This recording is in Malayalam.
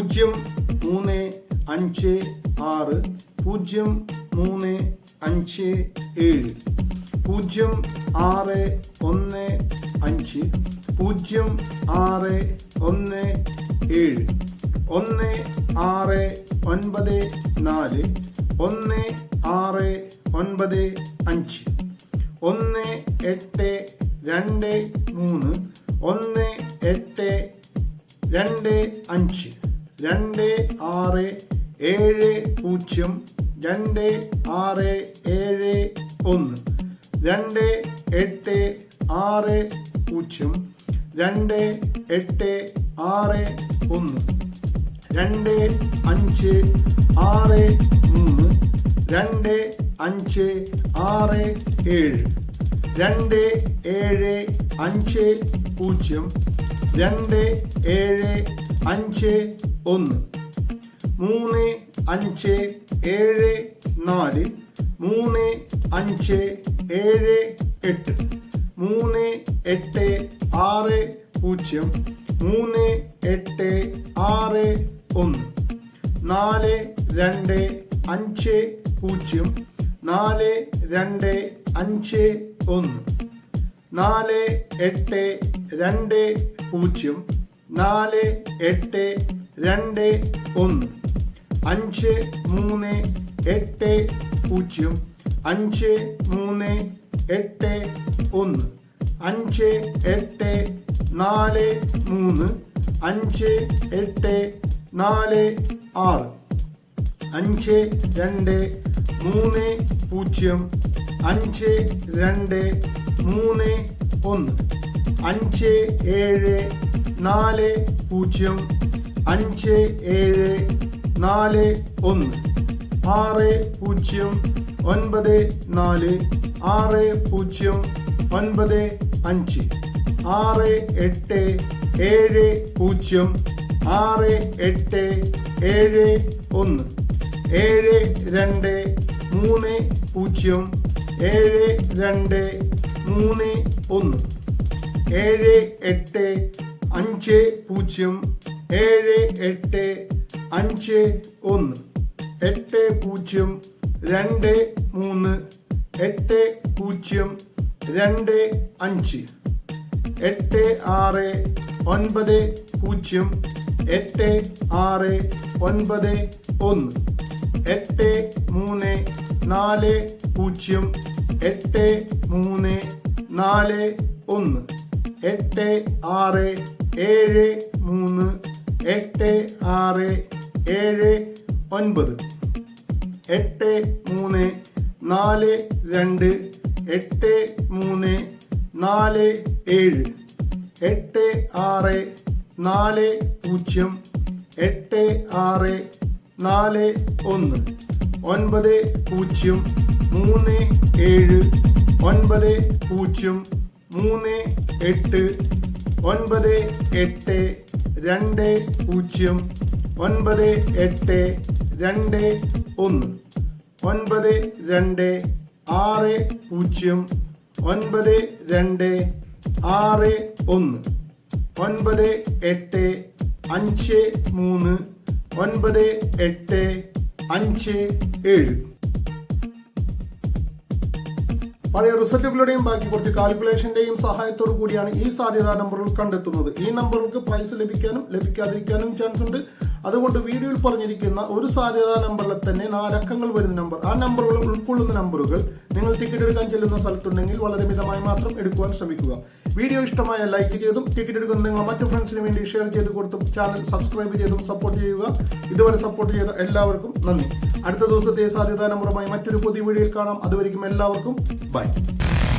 പൂജ്യം മൂന്ന് അഞ്ച് ആറ് പൂജ്യം മൂന്ന് അഞ്ച് ഏഴ് പൂജ്യം ആറ് ഒന്ന് അഞ്ച് പൂജ്യം ആറ് ഒന്ന് ഏഴ് ഒന്ന് ആറ് ഒൻപത് നാല് ഒന്ന് ആറ് ഒൻപത് അഞ്ച് ഒന്ന് എട്ട് രണ്ട് മൂന്ന് ഒന്ന് എട്ട് രണ്ട് അഞ്ച്. രണ്ട് ആറ് ഏഴ് പൂജ്യം രണ്ട് ആറ് ഏഴ് ഒന്ന്. രണ്ട് എട്ട് ആറ് പൂജ്യം രണ്ട് എട്ട് ആറ് ഒന്ന്. രണ്ട് അഞ്ച് ആറ് മൂന്ന്. രണ്ട് അഞ്ച് ആറ് ഏഴ്. രണ്ട് ഏഴ് അഞ്ച് പൂജ്യം. രണ്ട് ഏഴ് അഞ്ച് ഒന്ന്. മൂന്ന് അഞ്ച് ഏഴ് നാല്. മൂന്ന് അഞ്ച് ഏഴ് എട്ട്. മൂന്ന് എട്ട് ആറ് പൂജ്യം. മൂന്ന് എട്ട് ആറ് ഒന്ന്. നാല് രണ്ട് അഞ്ച് പൂജ്യം. നാല് രണ്ട് അഞ്ച് ഒന്ന്. നാല് എട്ട് രണ്ട് പൂജ്യം. നാല് എട്ട് രണ്ട് ഒന്ന്. അഞ്ച് മൂന്ന് എട്ട് പൂജ്യം. അഞ്ച് മൂന്ന് എട്ട് ഒന്ന്. അഞ്ച് എട്ട് നാല് മൂന്ന്. അഞ്ച് എട്ട് നാല് ആറ്. അഞ്ച് രണ്ട് മൂന്ന് പൂജ്യം. അഞ്ച് രണ്ട് മൂന്ന് ഒന്ന്. അഞ്ച് ഏഴ് നാല് പൂജ്യം. അഞ്ച് ഏഴ് നാല് ഒന്ന്. ആറ് പൂജ്യം ഒൻപത് നാല്. ആറ് പൂജ്യം ഒൻപത് അഞ്ച്. ആറ് എട്ട് ഏഴ് പൂജ്യം. ആറ് എട്ട് ഏഴ് ഒന്ന്. ഏഴ് രണ്ട് മൂന്ന് പൂജ്യം. ഏഴ് രണ്ട് മൂന്ന് ഒന്ന്. ഏഴ് എട്ട് അഞ്ച് പൂജ്യം. ഏഴ് എട്ട് അഞ്ച് ഒന്ന്. എട്ട് പൂജ്യം രണ്ട് മൂന്ന്. എട്ട് പൂജ്യം രണ്ട് അഞ്ച്. എട്ട് ആറ് ഒൻപത് പൂജ്യം. എട്ട് ആറ് ഒൻപത് ഒന്ന്. എട്ട് മൂന്ന് നാല് പൂജ്യം. എട്ട് മൂന്ന് നാല് ഒന്ന്. എട്ട് ആറ് ഏഴ് മൂന്ന്. എട്ട് ആറ് ഏഴ് ഒൻപത്. എട്ട് മൂന്ന് നാല് രണ്ട് എട്ട് മൂന്ന് നാല് ഏഴ്. എട്ട് ആറ് നാല് പൂജ്യം. എട്ട് ആറ് നാല് ഒന്ന്. ഒൻപത് പൂജ്യം. മൂന്ന് ഏഴ്. ഒൻപത് പൂജ്യം. മൂന്ന് എട്ട്. ഒൻപത് എട്ട് രണ്ട് പൂജ്യം ഒൻപത് എട്ട് രണ്ട് ഒന്ന്. ഒൻപത് രണ്ട് ആറ് പൂജ്യം ഒൻപത് രണ്ട് ആറ് ഒന്ന്. ഒൻപത് എട്ട് അഞ്ച് മൂന്ന്. ഒൻപത് എട്ട് അഞ്ച് ഏഴ്. പഴയ റിസൾട്ടുകളുടെയും ബാക്കി കുറച്ച് കാൽക്കുലേഷന്റെയും സഹായത്തോടു കൂടിയാണ് ഈ സാധ്യതാ നമ്പറുകൾ കണ്ടെത്തുന്നത്. ഈ നമ്പറുകൾക്ക് പ്രൈസ് ലഭിക്കാനും ലഭിക്കാതിരിക്കാനും ചാൻസ് ഉണ്ട്. അതുകൊണ്ട് വീഡിയോയിൽ പറഞ്ഞിരിക്കുന്ന ഒരു സാധ്യതാ നമ്പറിൽ തന്നെ നാലക്കങ്ങൾ വരുന്ന നമ്പർ. ആ നമ്പറുകൾ ഉൾക്കൊള്ളുന്ന നമ്പറുകൾ നിങ്ങൾ ടിക്കറ്റ് എടുക്കാൻ ചെല്ലുന്ന സ്ഥലത്തുണ്ടെങ്കിൽ വളരെ മിതമായി മാത്രം എടുക്കുവാൻ ശ്രമിക്കുക. വീഡിയോ ഇഷ്ടമായ ലൈക്ക് ചെയ്തും ടിക്കറ്റ് എടുക്കുന്ന നിങ്ങൾ മറ്റു ഫ്രണ്ട്സിന് വേണ്ടി ഷെയർ ചെയ്ത് കൊടുത്തും ചാനൽ സബ്സ്ക്രൈബ് ചെയ്തും സപ്പോർട്ട് ചെയ്യുക. ഇതുവരെ സപ്പോർട്ട് ചെയ്ത എല്ലാവർക്കും നന്ദി. അടുത്ത ദിവസത്തെ സാധ്യതാ നമ്പറുമായി മറ്റൊരു പുതിയ വീഡിയോയിൽ കാണാം. അതുവരെയും എല്ലാവർക്കും ബൈ Yeah.